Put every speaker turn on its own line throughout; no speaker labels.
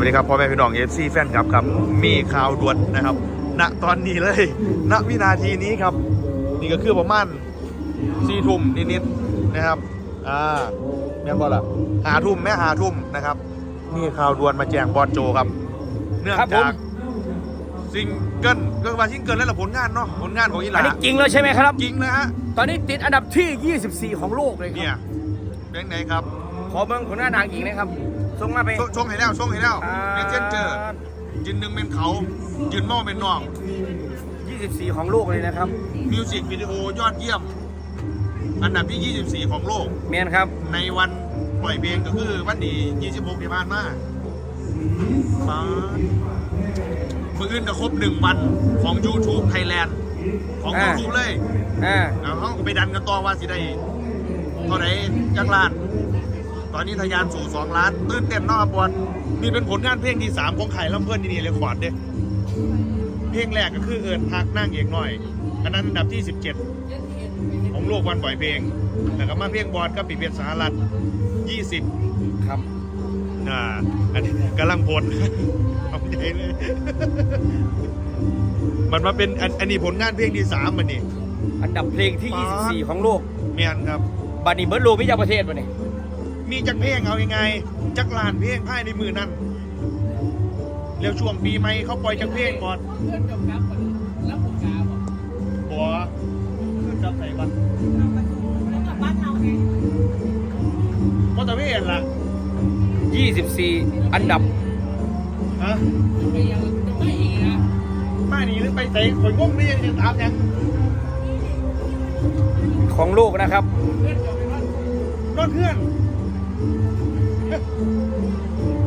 วัสดีครับพ่อแม่พี่น้องเอฟซีแฟนครับครับมีข่าวด่วนนะครับ ณตอนนี้เลยณวินาทีนี้ครับ นี่ก็คือประมาณสี่ทุ่มนิดๆนะครับอ่าแม่นบอล่ะหาทุ่มแม่หาทุ่มนะครับมีข่าวด่วนมาแจ้งบอลโจครับ เนื่อง
ครับผม
จากซิงเกิลก็มาซิงเกิลแล้วล่ะผลงานเนาะผลงานของอีห
อัน
ลา
นี้จริงแล้วใช่ไหมครับ
จริงนะฮะ
ตอนนี้ติดอันดับที่ 24 ของโลกเลยค
เนี่
รั
ย
บ
เป็นไงครับ
ขอเบิ้งผลงานนางหญิงนะครับ ส่งมาไป
ชชงให้แล้วชงให้แล้ว
อ่า
เนเจนเจอยืนหนึ่งเป็นเขา ยืนหม้อเป็นนอก
24 ของโลกเลยนะครับ
มิวสิกวิดีโอยอดเยี่ยม อันดับที่ 24 ของโลก
แมนครับ
ในวันปล่อยเพลงก็คือวันที่26ที่ผ่านมาฟ้ามืออื่นก็ครบหนึ่งวันของ YouTube Thailand ของ
อ่า
YouTube เลย
อ่า
แล้วเขาก็ไปดันกันต่อว่าสิได้เท่าไหร่จักล้าน ตอนนี้ทะยานสู่ 2 ล้าน ตื่นเต้นเนอกบอลนี่เป็นผลงานเพลงที่ 3 ของไข่ลำเพื่อนดีๆเลยขอดเด้เพลงแรกก็คือเอิญพักนั่งเอกหน่อย อันนั้นอันดับที่ 17 ของโลกวันปล่อยเพลงแต่ก็มาเพลงบอลก็ปีเพียนสหรัฐ 20
ครับ
อ่าอันนี้กำลังพลเอาใหญ่เลยมันมาเป็นอันอันนี้ผลงานเพลงที่สามมันนี่
อันดับเพลงที่
ป๊าด
24 ของโลก
เมียนครับ
บัดนี้เบิร์ดโลไม่จากประเทศวะเนี่ย
มีจักเพลงเอายังไง จักลานเพลงภายในมือนั่นเร็วช่วงปีใหม่เขาปล่อยจักเพลงก่อนบัวขึ้นจับใส่บัตรมอเตอร์เวย์ล่ะ
24 อันดับ
ฮะมาหนีหรือไปเตะข่อยงงได้ยังจะตามยัง
ของโลกนะครับ
นอนเพื่อน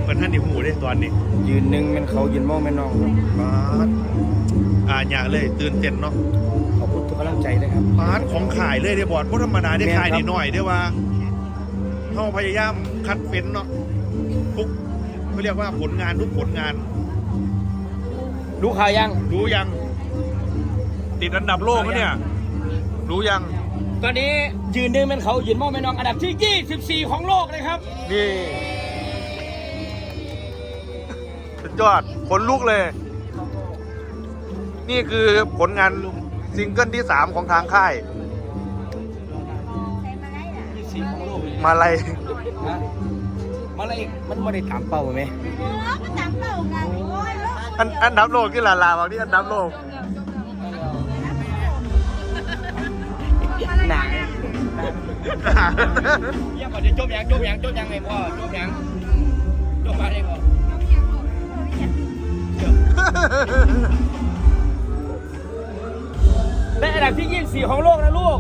เปิดท่านดิหูได้ตอนนี้
ยืนหนึ่งแมันเขายืนมองแม่นน้องครับ
ปาดอ่าอย่าเลยตื่นเต้นเนาะ
ขอบคุณทุกกำลังใจเลยครับ
ปาดของขายเลยเดี๋ยวบอดเพราะธรรมดาได้
แม่น
ขาย
ครับ
นิดหน่อยได้ว่าเขาพยายามคัดเฟ้นเนาะทุกเขาเรียกว่าผลงานทุกผลงาน
รู้ข่าวยัง
รู้ยัง ติดอันดับโลกแล้วเนี่ย รู้ยัง
ตอนนี้ยืนหนึ่งแมันเขายืนมองแม่น้องอันดับที่ 24 ของโลกเลยครับ
นี่สุดยอดขนลุกเลย นี่คือผลงานซิงเกิลที่ 3 ของทางค่าย
24 ของโลกเลย
มาลัย
ฮะมาเลยมันไม่ได้ถามเป้าไหม
อันอันดับโลกที่ลาลาบอกที่อันดับโลก
เยี่ยมกว่าจะจบยังจบยังจบยังไงพ่อจบยังจบมาได้พ่อได้อันดับที่ 24 ของโลกนะลูก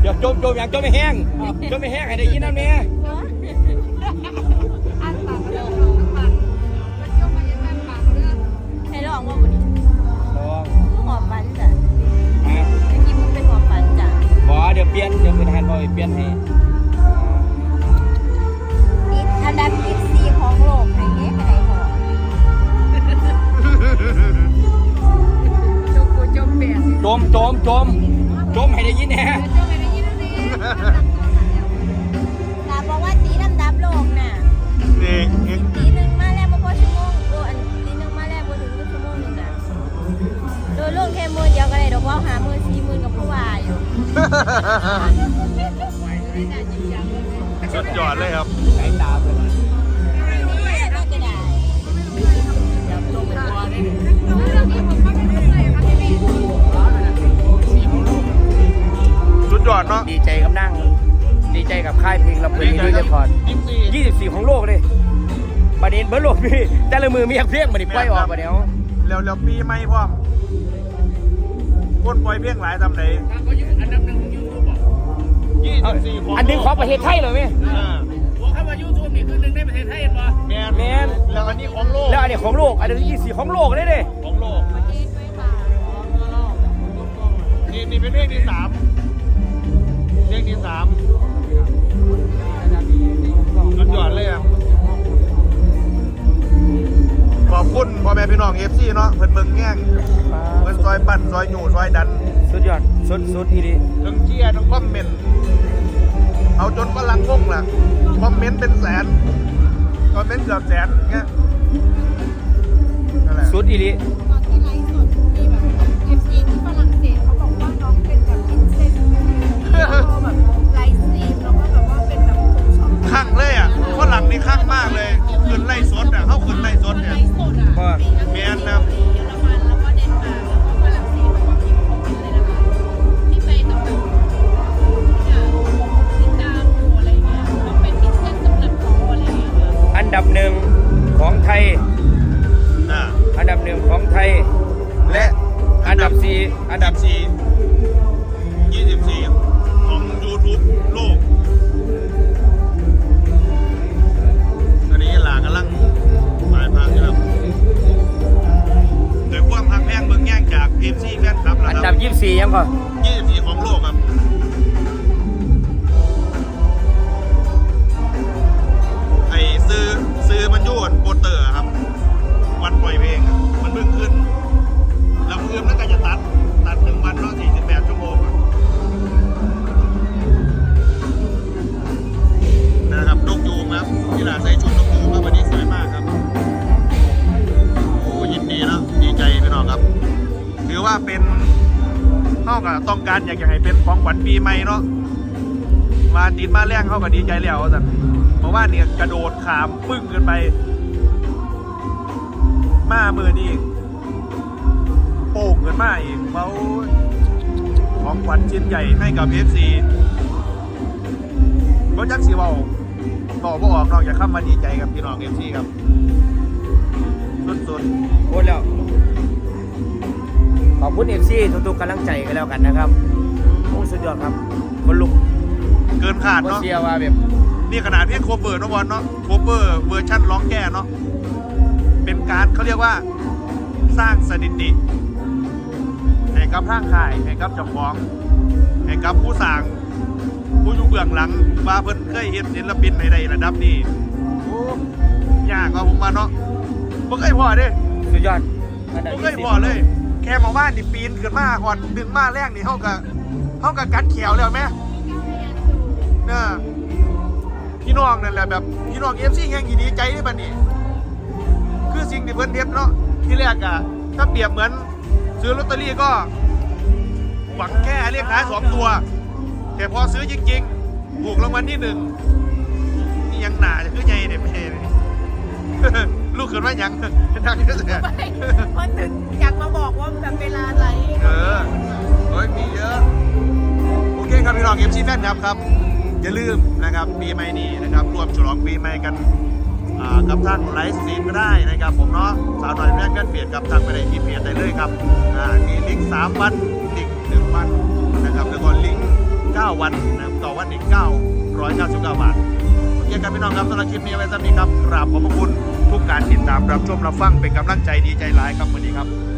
เดี๋ยวจมจมอยังจมไม่แห้งจมไม่แห้งให้ได้ยินนั่นแม่ล
เดี๋
ยวเป็นทหารบอยเปลี่ยนให้
ติดอันดับที่สี่ของโลกให้เงี้ยให้หอมจมกูจมเปียก
จมจมจมจมให้ได้ยินแน่
จมไปได้ยินแล้วนี่ลาบอกว่าตีลำดับโลกน่ะ
นี่
ตีหนึ่งมาแล้วบ่พอชั่วโมงโอ้อันตีหนึ่งมาแล้วบ่ถึงชั่วโมงหนึงจ้ะโดยลงแค่มือเดียวก็ได้ดอกว่าหามือสี่มือกับผู้ว่าอยู่
สุดยอดเลยครับ
สายตาเพิ่น
นี่ก็ได้
จมเป็นตัวได้หนึ่ง
สุดยอดเนาะ
ดีใจกับนั่ง ดีใจกับค่ายเพลงลำเพลินดีเรคคอร์ด
ยี่สิบสี่
24 ของโลกเลยประเด็นเบิร์ดโลกพี่ แต่ละมือมีอยากเพลงมาดิปล่อยออกมาเดี๋ยว
แล้วแล้วปีใหม่พร้อมคนปล่อยเพลงหลายทำไหนยี่สิบสี่ข อง
อันหนึงของประเทศไทยเลยไหม
อ่า
หัวเข้ามายูทูบนี่คือหนึ่งในประเทศไทยเห็นปะ
แมน
แมน
แล้วอันนี้ของโลก
แล้วอันนี้ของโลกอันนี้24ของโลกเลยเด้
ของโลกนี่นี่เป็นเพลงที่สามเพลงที่สามสุดยอดเลยอะขอบคุณพ่อแม่พี่น้องเอฟซีเนาะเพิ่นเบิ่งแง่งเพิ่นซอยปั่นซอยหนูซอยดัน
สุดยอด สุดสุดอีดี
ทั้งเชียร์ทั้งคอมเมนต์เอาจน ฝรั่งงงล่ะคอมเมนต์เป็นแสนคอมเมนต์เกือบแสนเงี้ยนั่นแหละ
สุดอีหลี
ตอนที่ไลฟ์สดมีแบบเอฟซีที่ฝรั่งเศสเขาบอกว่าน้องเป็นแบบพินเซส
ยี่สิบ
สี่ของ
โลกครั
บ
ไอซื้อซื้อมันยุ่นโปสเตอร์ครับ วันปล่อยเพลงอะมันเพิ่งขึ้น แล้วคืนแล้วก็จะตัด ตัดหนึ่งวันเนาะ48 ชั่วโมงอะนะครับนกยูงครับที่หลาใส่ชุดนกยูงครับวันนี้สวยมากครับ โอ้ยินดีนะดีใจพี่น้องครับ ถือว่าเป็น เท่ากับต้องการอยากจะให้เป็นของขวัญปีใหม่เนาะมาติดมาแรงเขากับดีใจแล้วสันเพราะว่าเนี่ยกระโดดขามปึ้งขึ้นไป มามือนี่โป่งขึ้นมาอีกเขาของขวัญชิ้นใหญ่ให้กับ FC ก็ยักสีเบาบอกบ่ออกนอกจากคำว่าดีใจกับพี่น้อง FC ครับ
คุณเอฟซีทุกๆกำลังใจกันแล้วกันนะครับโอ้สุดยอดครับคนลุก
เกินขาด
ก็
เนาะ
เชียร์ว่าแบบ
นี่ขนาดเพียงโคเวอร์เนาะบอลเนาะโคเวอร์เวอร์ชั่นร้องแก้เนาะเป็นการเขาเรียกว่าสร้างสถิติให้กับร่างกายให้กับเจ้าของให้กับผู้สร้างผู้อยู่เบื้องหลังว่าเพิ่นเคยเห็นศิลปินในใดระดับนี้โอ้ยากกว่าผมมาเนาะบ่เคยพอเด้
สุดยอดอันดับ
บ่เค
ยี่
ย
สิบ
พอเลย แค่มาว่านี่ปีนขึ้นมาหอนดึงมาแรกนี่เฮากับเฮากับกัดเขียวแล้วแม่เนอะพี่น้องนั่นแหละแบบพี่น้องเอฟซีแห่งดีใจด้บัดนี้คือสิ่งที่เพิ่นเฮ็ดเนาะที่แรกอะถ้าเปรียบเหมือนซื้อลอตเตอรี่ก็ หวังแค่เลขท้ายสองตัว แต่พอซื้อจริงๆถูกรางวัลที่หนึ่งนี่ยังหนาจะคือไงเนี่ยแม่เนี่ลูกเกิดว่ายังนักที่สุด
เพราะถึงอยาก
ครับพี่น้องเอฟซีแฟนครับครับอย่าลืมนะครับปีใหม่นี้นะครับรวมฉลองปีใหม่กันกับทางไลฟ์สตรีมก็ได้นะครับผมเนาะสาวหน่อยแรกกันเปลี่ยนกับทางไปในที่เพจได้เลยครับอ่ามีลิงก์สามวันลิงก์หนึ่งวันนะครับแล้วก็ลิงก์เก้าวันนะครับต่อวันอีกเก้าร้อยเก้าสิบเก้าบาทโอเคครับพี่น้องครับสำหรับคลิปนี้ไว้สักนี้ครับกราบขอบพระคุณทุกการติดตามรับชมรับฟังเป็นกำลังใจดีใจหลายครับวันนี้ครับ